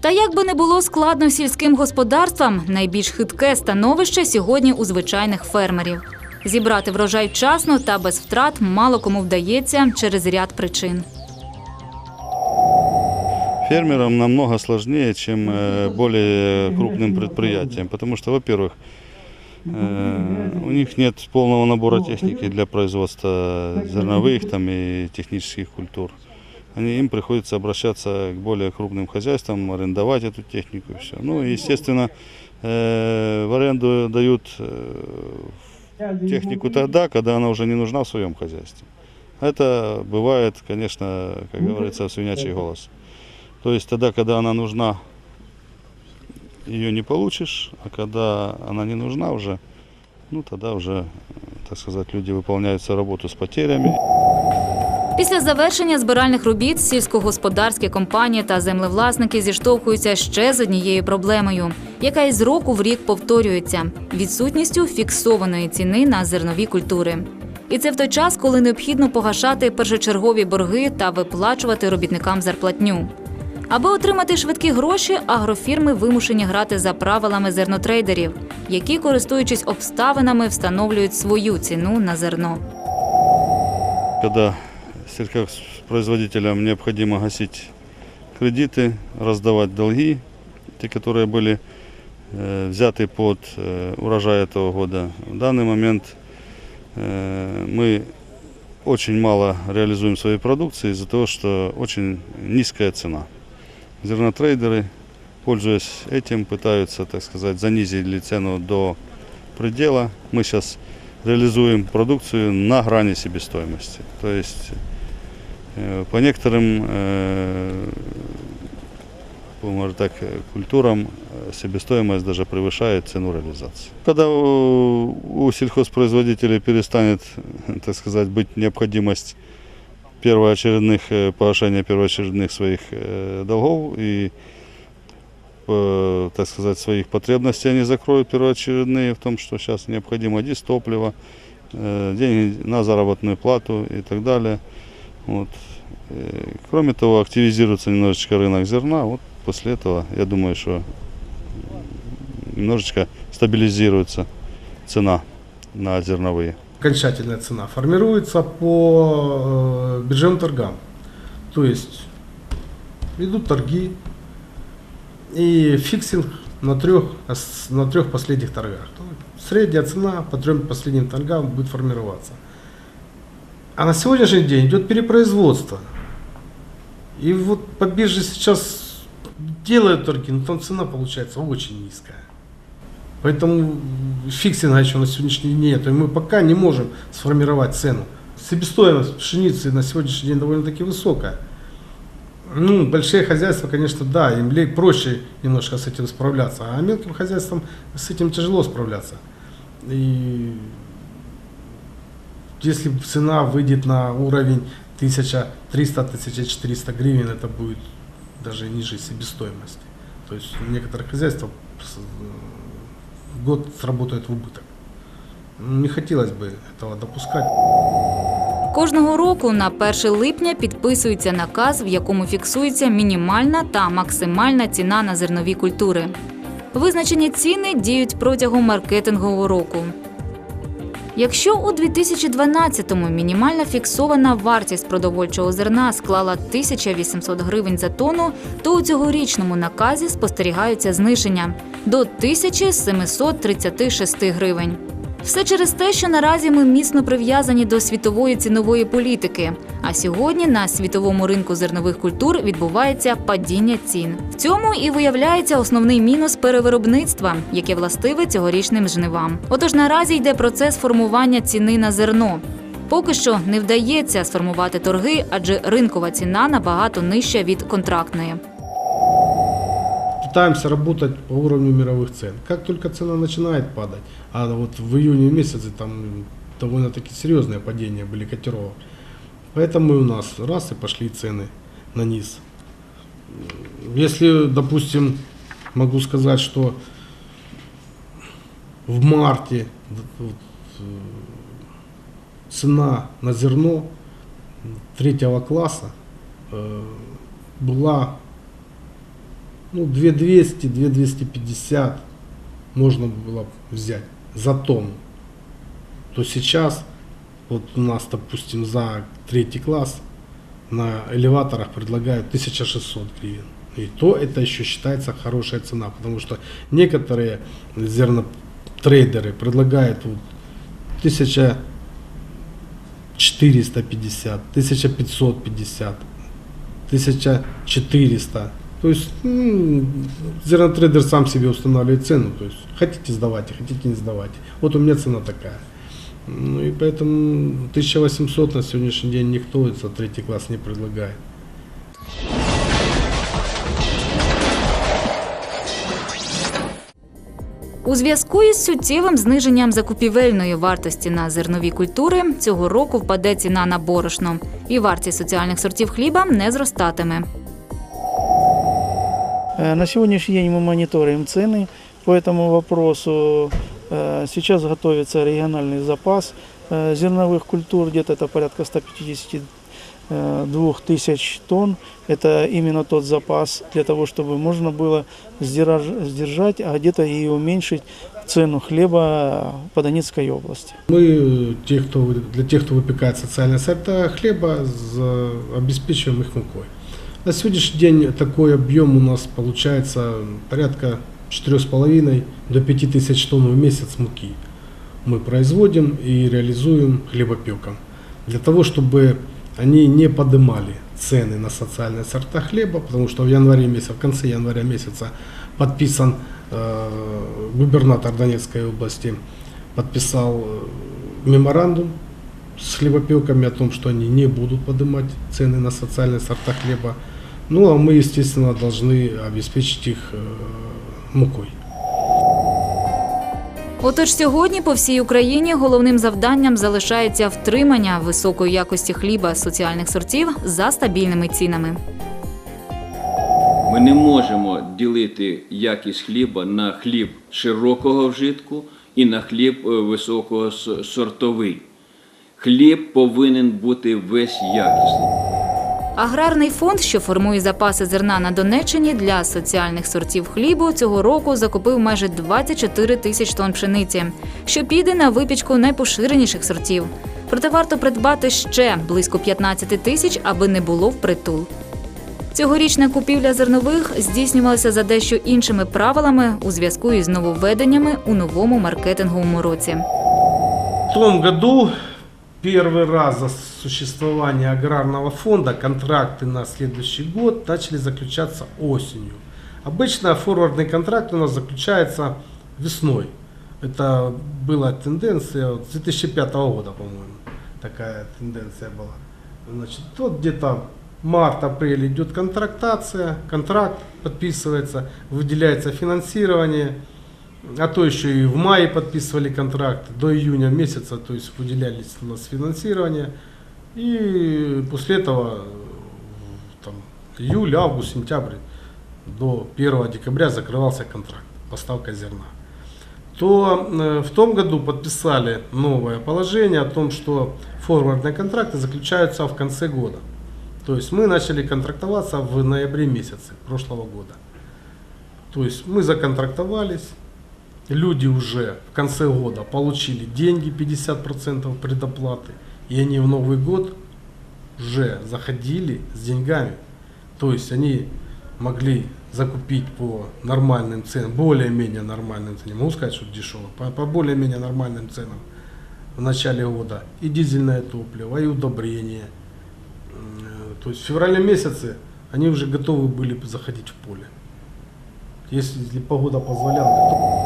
Та як би не було складно сільським господарствам, найбільш хитке становище сьогодні у звичайних фермерів. Зібрати врожай вчасно та без втрат мало кому вдається через ряд причин. Фермерам намного сложнее, чем э, более крупным предприятиям, потому что, во-первых, э, у них нет полного набора техники для производства зерновых там, и технических культур. Они, им приходится обращаться к более крупным хозяйствам, арендовать эту технику и все. Ну, естественно, э, в аренду дают э, технику тогда, когда она уже не нужна в своем хозяйстве. Это бывает, конечно, как говорится, свинячий голос. То есть тогда, когда она нужна, ее не получишь, а когда она не нужна уже, ну тогда уже, э, так сказать, люди выполняют свою работу с потерями. Після завершення збиральних робіт сільськогосподарські компанії та землевласники зіштовхуються ще з однією проблемою, яка із року в рік повторюється відсутністю фіксованої ціни на зернові культури. І це в той час, коли необхідно погашати першочергові борги та виплачувати робітникам зарплатню. Аби отримати швидкі гроші, агрофірми вимушені грати за правилами зернотрейдерів, які, користуючись обставинами, встановлюють свою ціну на зерно. Когда сельхозпроизводителям необходимо гасить кредиты, раздавать долги, те, которые были э, взяты под э, урожай этого года. В данный момент э, мы очень мало реализуем своей продукции из-за того, что очень низкая цена. Зернотрейдеры, пользуясь этим, пытаются, так сказать, занизить цену до предела. Мы сейчас реализуем продукцию на грани себестоимости. То есть по некоторым э, можно так, э, культурам э, себестоимость даже превышает цену реализации. Когда у, сельхозпроизводителей перестанет, так сказать, быть необходимость первоочередных, э, погашения первоочередных своих э, долгов и э, так сказать, своих потребностей они закроют первоочередные в том, что сейчас необходимо дистопливо, э, деньги на заработную плату и так далее. Вот. Э, Кроме того, активизируется немножечко рынок зерна. Вот после этого, я думаю, что немножечко стабилизируется цена на зерновые. окончательная цена формируется по э, биржевым торгам. То есть идут торги и фиксинг на трех, на трех последних торгах. Средняя цена по трем последним торгам будет формироваться. А на сегодняшний день идет перепроизводство. И вот по бирже сейчас делают торги, но там цена получается очень низкая. Поэтому фиксинга еще на сегодняшний день нет. И мы пока не можем сформировать цену. Себестоимость пшеницы на сегодняшний день довольно-таки высокая. Ну, большие хозяйства, конечно, да, им проще немножко с этим справляться, а мелким хозяйствам с этим тяжело справляться. И если цена выйдет на уровень 1300-1400 гривен, это будет даже ниже себестоимости. То есть некоторые хозяйства с- в год сработают в убыток. Не хотелось бы этого допускать. Кожного року на 1 липня підписується наказ, в якому фіксується мінімальна та максимальна ціна на зернові культури. Визначені ціни діють протягом маркетингового року. Якщо у 2012-му мінімальна фіксована вартість продовольчого зерна склала 1800 гривень за тонну, то у цьогорічному наказі спостерігаються зниження до 1736 гривень. Все через те, що наразі ми міцно прив'язані до світової цінової політики. А сьогодні на світовому ринку зернових культур відбувається падіння цін. В цьому і виявляється основний мінус перевиробництва, яке властиве цьогорічним жнивам. Отож, наразі йде процес формування ціни на зерно. Поки що не вдається сформувати торги, адже ринкова ціна набагато нижча від контрактної. Пытаемся работать по уровню мировых цен. Как только цена начинает падать, а вот в июне месяце там довольно-таки серьезные падения были котировок, поэтому и у нас раз и пошли цены на низ. Если, допустим, могу сказать, что в марте э, цена на зерно третьего класса э, была ну, 2200, 2250 можно было взять за тонну. То сейчас, вот у нас, допустим, за третий класс на элеваторах предлагают 1600 гривен. И то это еще считается хорошая цена, потому что некоторые зернотрейдеры предлагают вот 1450, 1550, 1400. То есть зернотрейдер сам себе устанавливает цену. То есть хотите сдавайте, хотите не сдавайте. Вот у меня цена такая. Ну и поэтому 1800 на сегодняшний день никто за третий класс не предлагает. У зв'язку із суттєвим зниженням закупівельної вартості на зернові культури цього року впаде ціна на борошно, і вартість соціальних сортів хліба не зростатиме. Э, На сегодняшний день мы мониторим цены по этому вопросу. Э, Сейчас готовится региональный запас э, зерновых культур, где-то это порядка 152 тысяч тонн. Это именно тот запас для того, чтобы можно было сдираж- сдержать, а где-то и уменьшить цену хлеба по Донецкой области. Мы, э, те, кто, вы- для тех, кто выпекает социальные сорта хлеба, за- обеспечиваем их мукой. На сегодняшний день такой объем у нас получается порядка 4,5 до 5 тысяч тонн в месяц муки. Мы производим и реализуем хлебопекам. Для того, чтобы они не поднимали цены на социальные сорта хлеба, потому что в январе месяце, в конце января месяца подписан э, губернатор Донецкой области подписал э, меморандум с хлебопеками о том, что они не будут поднимать цены на социальные сорта хлеба. Ну а мы, естественно, должны обеспечить их э, мукой. Отож, сьогодні по всій Україні головним завданням залишається втримання високої якості хліба соціальних сортів за стабільними цінами. Ми не можемо ділити якість хліба на хліб широкого вжитку і на хліб е, високого с- сортовий. Хліб повинен бути весь якісний. Аграрний фонд, що формує запаси зерна на Донеччині для соціальних сортів хлібу, цього року закупив майже 24 тисяч тонн пшениці, що піде на випічку найпоширеніших сортів. Проте варто придбати ще близько 15 тисяч, аби не було впритул. Цьогорічна купівля зернових здійснювалася за дещо іншими правилами у зв'язку із нововведеннями у новому маркетинговому році. В том году первый раз за существование аграрного фонда контракты на следующий год начали заключаться осенью. Обычно форвардный контракт у нас заключается весной. Это была тенденция с 2005 года, по-моему, такая тенденция была. Значит, вот где-то март-апрель идет контрактация, контракт подписывается, выделяется финансирование, а то еще и в мае подписывали контракт, до июня месяца, то есть выделялись у нас финансирование. И после этого там, июль, август, сентябрь до 1 декабря закрывался контракт, поставка зерна. То э, в том году подписали новое положение о том, что форвардные контракты заключаются в конце года. То есть мы начали контрактоваться в ноябре месяце прошлого года. То есть мы законтрактовались, люди уже в конце года получили деньги 50% предоплаты, и они в Новый год уже заходили с деньгами. То есть они могли закупить по нормальным ценам, более-менее нормальным ценам, не могу сказать, что дешево, по, по более-менее нормальным ценам в начале года и дизельное топливо, и удобрения. То есть в феврале месяце они уже готовы были заходить в поле. Если погода позволяла,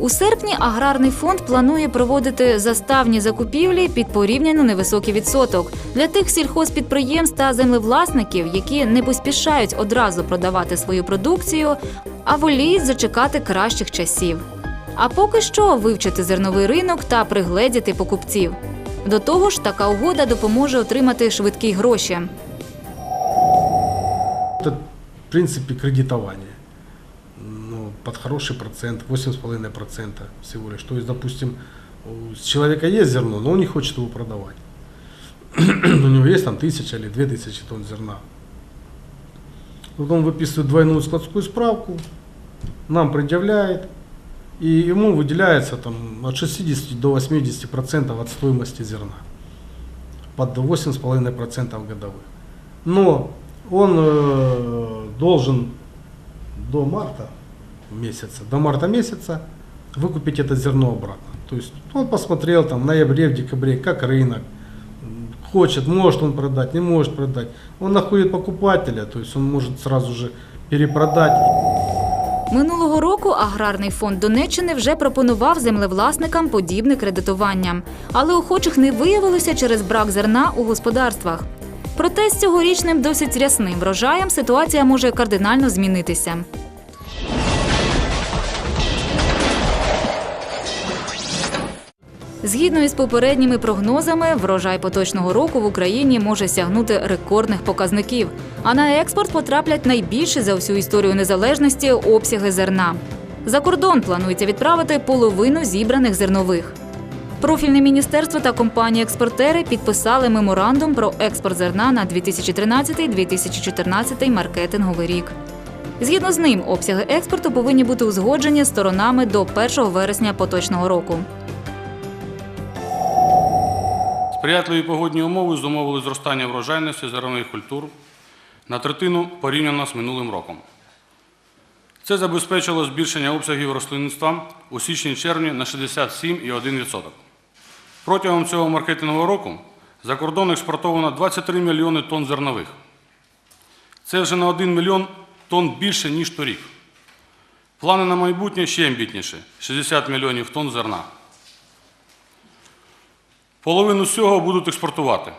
У серпні аграрний фонд планує проводити заставні закупівлі під порівняно невисокий відсоток для тих сільхозпідприємств та землевласників, які не поспішають одразу продавати свою продукцію, а воліють зачекати кращих часів. А поки що вивчити зерновий ринок та пригледіти покупців. До того ж, така угода допоможе отримати швидкі гроші. Это, в принципе, кредитование. Под хороший процент, 8,5% всего лишь. То есть, допустим, у человека есть зерно, но он не хочет его продавать. у него есть там тысяча или две тысячи тонн зерна. потом выписывает двойную складскую справку, нам предъявляет, и ему выделяется там, от 60 до 80 процентов от стоимости зерна, под 8,5 процентов годовых. Но он э, должен до марта месяца, до марта месяца выкупить это зерно обратно. То есть он посмотрел там в ноябре, в декабре, как рынок, м, хочет, может он продать, не может продать. Он находит покупателя, то есть он может сразу же перепродать. Минулого року аграрний фонд Донеччини вже пропонував землевласникам подібне кредитування, але охочих не виявилося через брак зерна у господарствах. Проте з цьогорічним досить рясним врожаєм ситуація може кардинально змінитися. Згідно із попередніми прогнозами, врожай поточного року в Україні може сягнути рекордних показників. А на експорт потраплять найбільші за всю історію незалежності обсяги зерна. За кордон планується відправити половину зібраних зернових. Профільне міністерство та компанії-експортери підписали меморандум про експорт зерна на 2013-2014 маркетинговий рік. Згідно з ним, обсяги експорту повинні бути узгоджені сторонами до 1 вересня поточного року. Сприятливі погодні умови зумовили зростання врожайності зернових культур на третину порівняно з минулим роком. Це забезпечило збільшення обсягів рослинництва у січні-червні на 67,1%. Протягом цього маркетингового року за кордон експортовано 23 мільйони тонн зернових. Це вже на 1 мільйон тонн більше, ніж торік. Плани на майбутнє ще амбітніші – 60 мільйонів тонн зерна. Половину з цього будуть експортувати.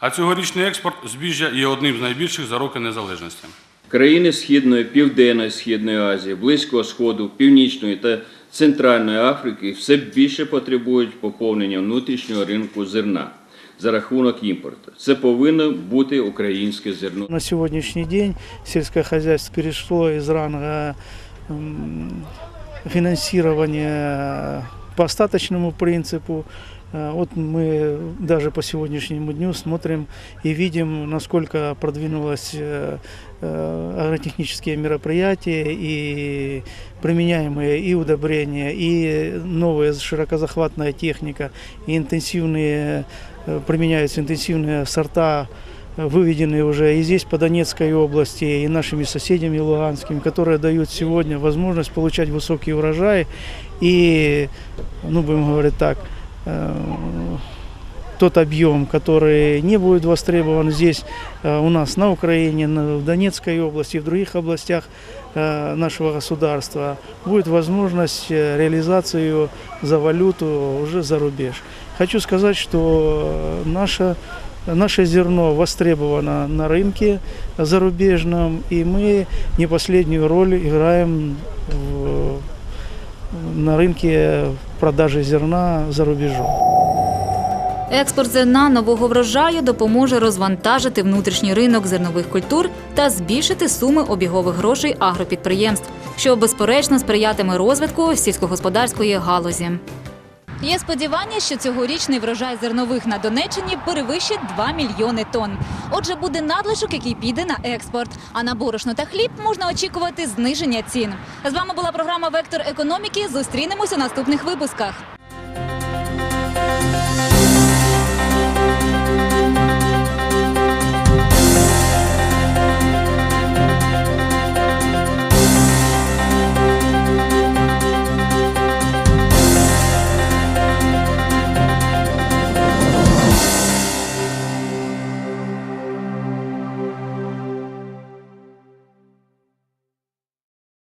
А цьогорічний експорт збіжжя є одним з найбільших за роки незалежності. Країни Східної, Південної Східної Азії, Близького Сходу, Північної та Центральної Африки все більше потребують поповнення внутрішнього ринку зерна за рахунок імпорту. Це повинно бути українське зерно. На сегодняшний день сельское хозяйство перешло из ранга м, финансирования по остаточному принципу. Э, Вот мы даже по сегодняшнему дню смотрим и видим, насколько продвинулось э, э, агротехнические мероприятия и применяемые и удобрения, и новая широкозахватная техника, и интенсивные, э, применяются интенсивные сорта выведены уже и здесь по Донецкой области, и нашими соседями луганскими, которые дают сегодня возможность получать высокий урожай и, ну, будем говорить так, э, тот объем, который не будет востребован здесь э, у нас на Украине, на- в Донецкой области, в других областях э, нашего государства, будет возможность э, реализацию за валюту уже за рубеж. Хочу сказать, что наше, наше зерно востребовано на рынке зарубежном, и мы не последнюю роль играем в- на рынке продажи зерна за рубежом. Експорт зерна нового врожаю допоможе розвантажити внутрішній ринок зернових культур та збільшити суми обігових грошей агропідприємств, що безперечно сприятиме розвитку сільськогосподарської галузі. Є сподівання, що цьогорічний врожай зернових на Донеччині перевищить 2 мільйони тонн. Отже, буде надлишок, який піде на експорт. А на борошно та хліб можна очікувати зниження цін. З вами була програма Вектор економіки. Зустрінемось у наступних випусках.